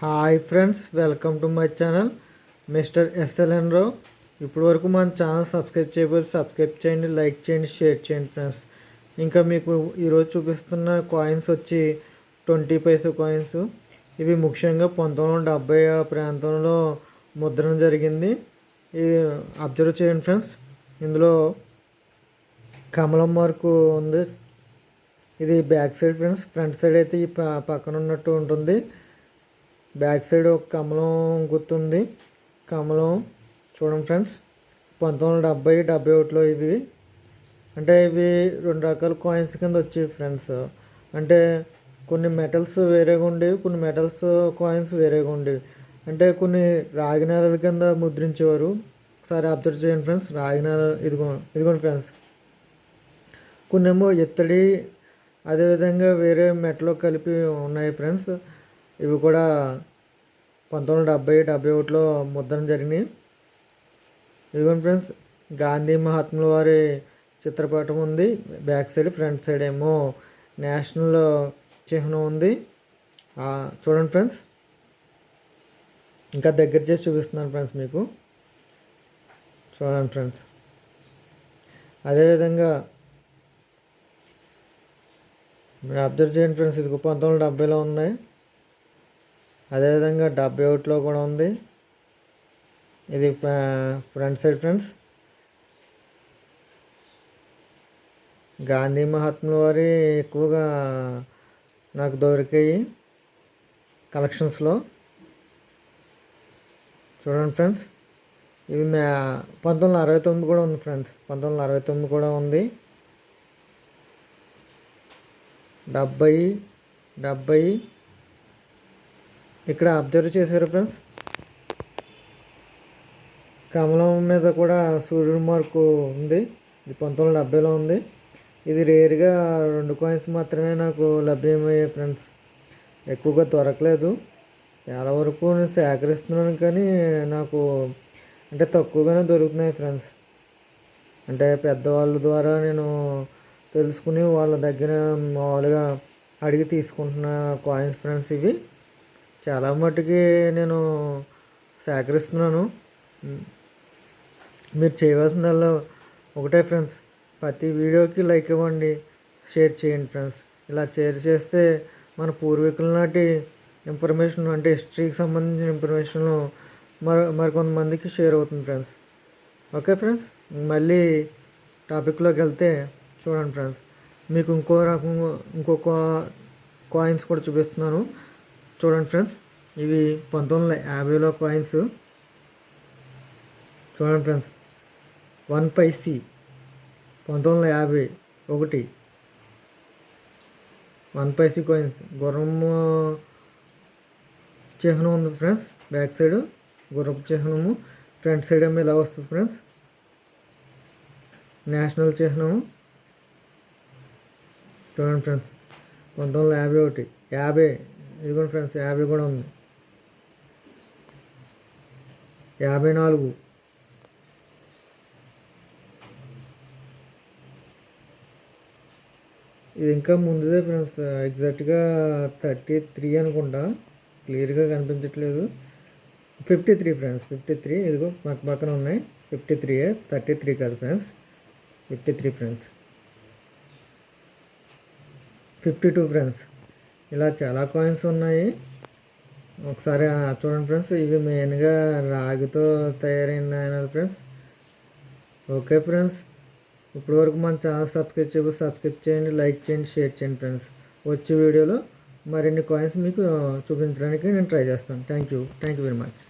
Hi friends welcome to my channel mister SLN Rao ఇప్పటి వరకు మన ఛానల్ సబ్స్క్రైబ్ చేయకపోతే సబ్స్క్రైబ్ చేయండి లైక్ చేయండి షేర్ చేయండి ఫ్రెండ్స్ ఇంకా మీకు ఈరోజు చూపిస్తున్న కాయిన్స్ వచ్చి ట్వంటీ పైసా కాయిన్స్ ఇవి ముఖ్యంగా పంతొమ్మిది వందల డెబ్బై ఆ ప్రాంతంలో ముద్రణ జరిగింది. ఇవి అబ్జర్వ్ చేయండి ఫ్రెండ్స్ ఇందులో కమలం మార్కు ఉంది. ఇది back side friends front side అయితే ఈ పక్కన ఉన్నట్టు ఉంటుంది. బ్యాక్ సైడ్ ఒక కమలం గుర్తుంది. కమలం చూడండి ఫ్రెండ్స్. పంతొమ్మిది వందల డెబ్బై డెబ్బై ఒకటిలో ఇవి. అంటే ఇవి రెండు రకాల కాయిన్స్ కింద వచ్చాయి ఫ్రెండ్స్. అంటే కొన్ని మెటల్స్ వేరేగా ఉండేవి కొన్ని మెటల్స్ కాయిన్స్ వేరేగా ఉండేవి. అంటే కొన్ని రాగి నేలల కింద ముద్రించేవారు. ఒకసారి అబ్జర్వ్ చేయండి ఫ్రెండ్స్. రాగి నేల ఇదిగో ఇదిగోండి ఫ్రెండ్స్. కొన్ని ఏమో ఇత్తడి అదేవిధంగా వేరే మెటలో కలిపి ఉన్నాయి ఫ్రెండ్స్. ఇవి కూడా పంతొమ్మిది వందల డెబ్బై డెబ్బై ఒకటిలో ముద్రణ జరిగినాయి. ఇదిగోండి ఫ్రెండ్స్ గాంధీ మహాత్ముల వారి చిత్రపటం ఉంది. బ్యాక్ సైడ్ ఫ్రంట్ సైడ్ ఏమో నేషనల్ చిహ్నం ఉంది. చూడండి ఫ్రెండ్స్. ఇంకా దగ్గర చేసి చూపిస్తున్నాను ఫ్రెండ్స్ మీకు. చూడండి ఫ్రెండ్స్. అదేవిధంగా మీరు అబ్జర్వ్ చేయండి ఫ్రెండ్స్ ఇది పంతొమ్మిది వందల డెబ్బైలో ఉన్నాయి. అదేవిధంగా డెబ్బై ఒకటిలో కూడా ఉంది. ఇది ఫ్రంట్ సైడ్ ఫ్రెండ్స్. గాంధీ మహాత్ముల వారి ఎక్కువగా నాకు దొరికాయి కలెక్షన్స్లో. చూడండి ఫ్రెండ్స్. ఇవి మే పంతొమ్మిది వందల అరవై తొమ్మిది కూడా ఉంది ఫ్రెండ్స్. పంతొమ్మిది వందల అరవై తొమ్మిది కూడా ఉంది. డెబ్బై డెబ్బై ఇక్కడ అబ్జర్వ్ చేశారు ఫ్రెండ్స్ కమలం మీద కూడా సూర్యుడు మార్కు ఉంది. ఇది పంతొమ్మిది వందల డెబ్బైలో ఉంది. ఇది రేర్గా రెండు కాయిన్స్ మాత్రమే నాకు లభ్యమయ్యాయి ఫ్రెండ్స్ ఎక్కువగా దొరకలేదు. చాలా వరకు నేను సేకరిస్తున్నాను కానీ నాకు అంటే తక్కువగానే దొరుకుతున్నాయి ఫ్రెండ్స్ అంటే పెద్దవాళ్ళ ద్వారా నేను తెలుసుకుని వాళ్ళ దగ్గర మామూలుగా అడిగి తీసుకుంటున్న కాయిన్స్ ఫ్రెండ్స్ ఇవి. చాలా మట్టుకి నేను సేకరిస్తున్నాను మీరు చేయవలసిందల్లా ఒకటే ఫ్రెండ్స్ ప్రతి వీడియోకి లైక్ ఇవ్వండి షేర్ చేయండి ఫ్రెండ్స్. ఇలా షేర్ చేస్తే మన పూర్వీకుల నాటి ఇన్ఫర్మేషన్ అంటే హిస్టరీకి సంబంధించిన ఇన్ఫర్మేషన్ మరి మరికొంతమందికి షేర్ అవుతుంది ఫ్రెండ్స్. ఓకే ఫ్రెండ్స్ మళ్ళీ టాపిక్లోకి వెళ్తే చూడండి ఫ్రెండ్స్. మీకు ఇంకో రకం ఇంకొక కాయిన్స్ కూడా చూపిస్తున్నాను. చూడండి ఫ్రెండ్స్ ఇవి పంతొమ్మిది వందల యాభైలో కాయిన్స్ చూడండి ఫ్రెండ్స్ వన్ పైసీ పంతొమ్మిది వందల యాభై ఒకటి. వన్ పైసీ కాయిన్స్ గుర్రం చిహ్నం ఉంది ఫ్రెండ్స్ బ్యాక్ సైడ్. గుర్రపు చిహ్నము ఫ్రంట్ సైడ్ ఏమో ఇలా వస్తుంది ఫ్రెండ్స్. నేషనల్ చిహ్నము చూడండి ఫ్రెండ్స్ పంతొమ్మిది వందల యాభై ఒకటి. యాభై ఇదిగోండి ఫ్రెండ్స్ యాభై కూడా ఉంది. యాభై నాలుగు. ఇది ఇంకా ముందుదే ఫ్రెండ్స్ ఎగ్జాక్ట్గా థర్టీ త్రీ అనుకుంటా. క్లియర్గా కనిపించట్లేదు. Fifty three friends fifty three. ఇదిగో పక్క పక్కన ఉన్నాయి. ఫిఫ్టీ త్రీ థర్టీ త్రీ కాదు friends. Fifty three friends. Fifty two friends. ఇలా చాలా కాయిన్స్ ఉన్నాయి. ఒకసారి చూడండి ఫ్రెండ్స్ ఇవి మెయిన్గా రాగితో తయారైన నాణాలు ఫ్రెండ్స్ ఓకే ఫ్రెండ్స్ ఇప్పటి వరకు మన ఛానల్ సబ్స్క్రైబ్ చేయబోతే సబ్స్క్రైబ్ చేయండి లైక్ చేయండి షేర్ చేయండి ఫ్రెండ్స్ వచ్చే వీడియోలో మరిన్ని కాయిన్స్ మీకు చూపించడానికి నేను ట్రై చేస్తాను. Thank you thank you very much